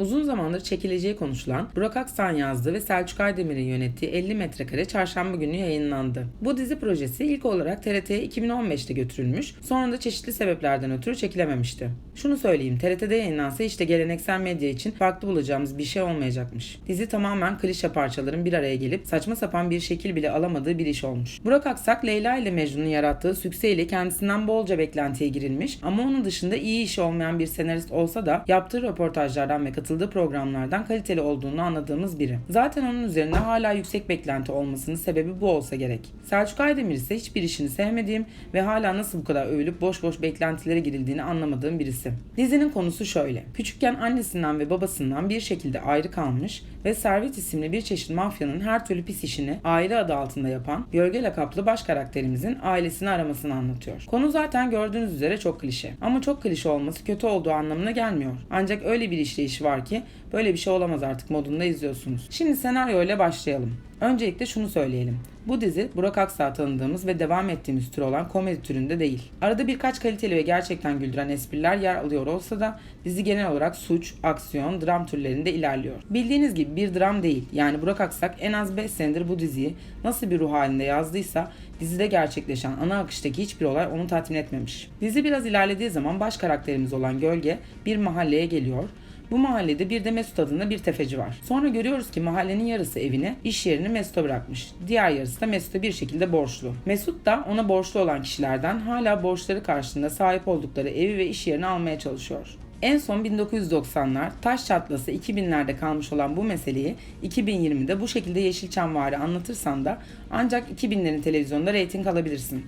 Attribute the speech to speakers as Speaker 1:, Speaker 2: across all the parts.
Speaker 1: Uzun zamandır çekileceği konuşulan Burak Aksan yazdığı ve Selçuk Aydemir'in yönettiği 50 metrekare çarşamba günü yayınlandı. Bu dizi projesi ilk olarak TRT'ye 2015'te götürülmüş, sonra da çeşitli sebeplerden ötürü çekilememişti. Şunu söyleyeyim, TRT'de yayınlansa işte geleneksel medya için farklı bulacağımız bir şey olmayacakmış. Dizi tamamen klişe parçaların bir araya gelip saçma sapan bir şekil bile alamadığı bir iş olmuş. Burak Aksak, Leyla ile Mecnun'un yarattığı sükseyle kendisinden bolca beklentiye girilmiş ama onun dışında iyi işi olmayan bir senarist olsa da yaptığı röportajlardan ve katıldığı programlardan kaliteli olduğunu anladığımız biri. Zaten onun üzerinde hala yüksek beklenti olmasının sebebi bu olsa gerek. Selçuk Aydemir ise hiçbir işini sevmediğim ve hala nasıl bu kadar övülüp boş boş beklentilere girildiğini anlamadığım birisi. Dizinin konusu şöyle. Küçükken annesinden ve babasından bir şekilde ayrı kalmış ve Servet isimli bir çeşit mafyanın her türlü pis işini aile adı altında yapan gölge lakaplı baş karakterimizin ailesini aramasını anlatıyor. Konu zaten gördüğünüz üzere çok klişe. Ama çok klişe olması kötü olduğu anlamına gelmiyor. Ancak öyle bir işleyişi var ki böyle bir şey olamaz artık modunda izliyorsunuz. Şimdi senaryo ile başlayalım. Öncelikle şunu söyleyelim. Bu dizi Burak Aksa tanıdığımız ve devam ettiğimiz tür olan komedi türünde değil. Arada birkaç kaliteli ve gerçekten güldüren espriler yer alıyor olsa da dizi genel olarak suç, aksiyon, dram türlerinde ilerliyor. Bildiğiniz gibi bir dram değil. Yani Burak Aksak en az 5 senedir bu diziyi nasıl bir ruh halinde yazdıysa dizide gerçekleşen ana akıştaki hiçbir olay onu tatmin etmemiş. Dizi biraz ilerlediği zaman baş karakterimiz olan Gölge bir mahalleye geliyor bu mahallede bir de Mesut adında bir tefeci var. Sonra görüyoruz ki mahallenin yarısı evini, iş yerini Mesut'a bırakmış. Diğer yarısı da Mesut'a bir şekilde borçlu. Mesut da ona borçlu olan kişilerden hala borçları karşılığında sahip oldukları evi ve iş yerini almaya çalışıyor. En son 1990'lar taş çatlası 2000'lerde kalmış olan bu meseleyi 2020'de bu şekilde Yeşilçamvari anlatırsan da ancak 2000'lerin televizyonda reyting alabilirsin.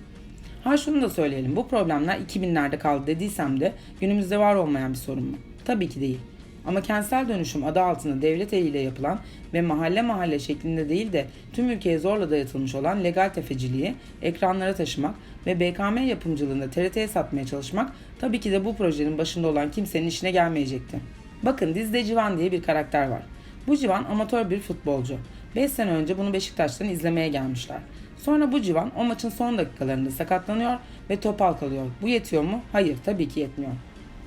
Speaker 1: Ha şunu da söyleyelim bu problemler 2000'lerde kaldı dediysem de günümüzde var olmayan bir sorun mu? Tabii ki değil. Ama kentsel dönüşüm adı altında devlet eliyle yapılan ve mahalle mahalle şeklinde değil de tüm ülkeye zorla dayatılmış olan legal tefeciliği ekranlara taşımak ve BKM yapımcılığında TRT'ye satmaya çalışmak tabii ki de bu projenin başında olan kimsenin işine gelmeyecekti. Bakın dizide Civan diye bir karakter var. Bu Civan amatör bir futbolcu. 5 sene önce bunu Beşiktaş'tan izlemeye gelmişler. Sonra bu civan o maçın son dakikalarında sakatlanıyor ve topal kalıyor. Bu yetiyor mu? Hayır tabii ki yetmiyor.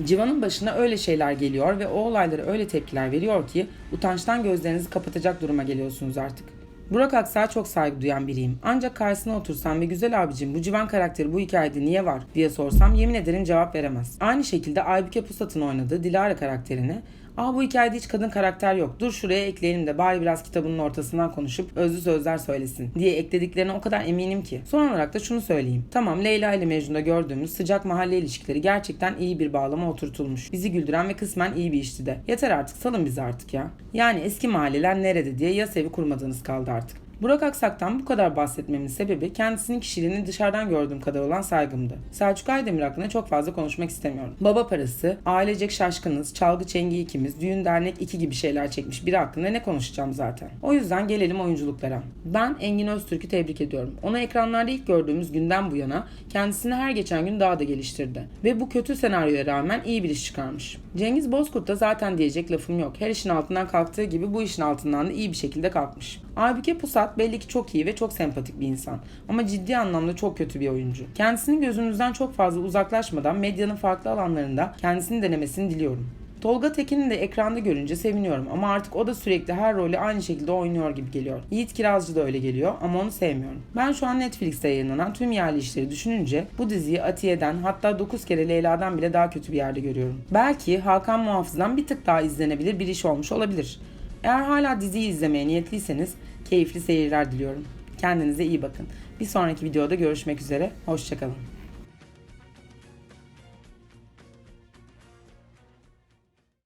Speaker 1: Civan'ın başına öyle şeyler geliyor ve o olaylara öyle tepkiler veriyor ki utançtan gözlerinizi kapatacak duruma geliyorsunuz artık. Burak Aksa'ya çok saygı duyan biriyim. Ancak karşısına otursam ve güzel abicim bu civan karakteri bu hikayede niye var diye sorsam yemin ederim cevap veremez. Aynı şekilde Aybüke Pusat'ın oynadığı Dilara karakterini Aa bu hikayede hiç kadın karakter yok. Dur şuraya ekleyelim de bari biraz kitabının ortasından konuşup özlü sözler söylesin diye eklediklerine o kadar eminim ki. Son olarak da şunu söyleyeyim. Tamam Leyla ile Mecnun'da gördüğümüz sıcak mahalle ilişkileri gerçekten iyi bir bağlama oturtulmuş. Bizi güldüren ve kısmen iyi bir işti de. Yeter artık salın bizi artık ya. Yani eski mahalleler nerede diye yas evi kurmadığınız kaldı artık. Burak Aksak'tan bu kadar bahsetmemin sebebi kendisinin kişiliğini dışarıdan gördüğüm kadar olan saygımdı. Selçuk Aydemir hakkında çok fazla konuşmak istemiyorum. Baba parası, ailecek şaşkınız, çalgı çengi ikimiz, düğün dernek iki gibi şeyler çekmiş biri hakkında ne konuşacağım zaten. O yüzden gelelim oyunculuklara. Ben Engin Öztürk'ü tebrik ediyorum. Onu ekranlarda ilk gördüğümüz günden bu yana kendisini her geçen gün daha da geliştirdi. Ve bu kötü senaryoya rağmen iyi bir iş çıkarmış. Cengiz Bozkurt da zaten diyecek lafım yok. Her işin altından kalktığı gibi bu işin altından da iyi bir şekilde kalkmış. Aybüke Pusat belli ki çok iyi ve çok sempatik bir insan. Ama ciddi anlamda çok kötü bir oyuncu. Kendisinin gözünüzden çok fazla uzaklaşmadan medyanın farklı alanlarında kendisini denemesini diliyorum. Tolga Tekin'i de ekranda görünce seviniyorum ama artık o da sürekli her rolü aynı şekilde oynuyor gibi geliyor. Yiğit Kirazcı da öyle geliyor ama onu sevmiyorum. Ben şu an Netflix'te yayınlanan tüm yerli işleri düşününce bu diziyi Atiye'den hatta 9 kere Leyla'dan bile daha kötü bir yerde görüyorum. Belki Hakan Muhafız'dan bir tık daha izlenebilir bir iş olmuş olabilir. Eğer hala diziyi izlemeye niyetliyseniz keyifli seyirler diliyorum. Kendinize iyi bakın. Bir sonraki videoda görüşmek üzere. Hoşçakalın.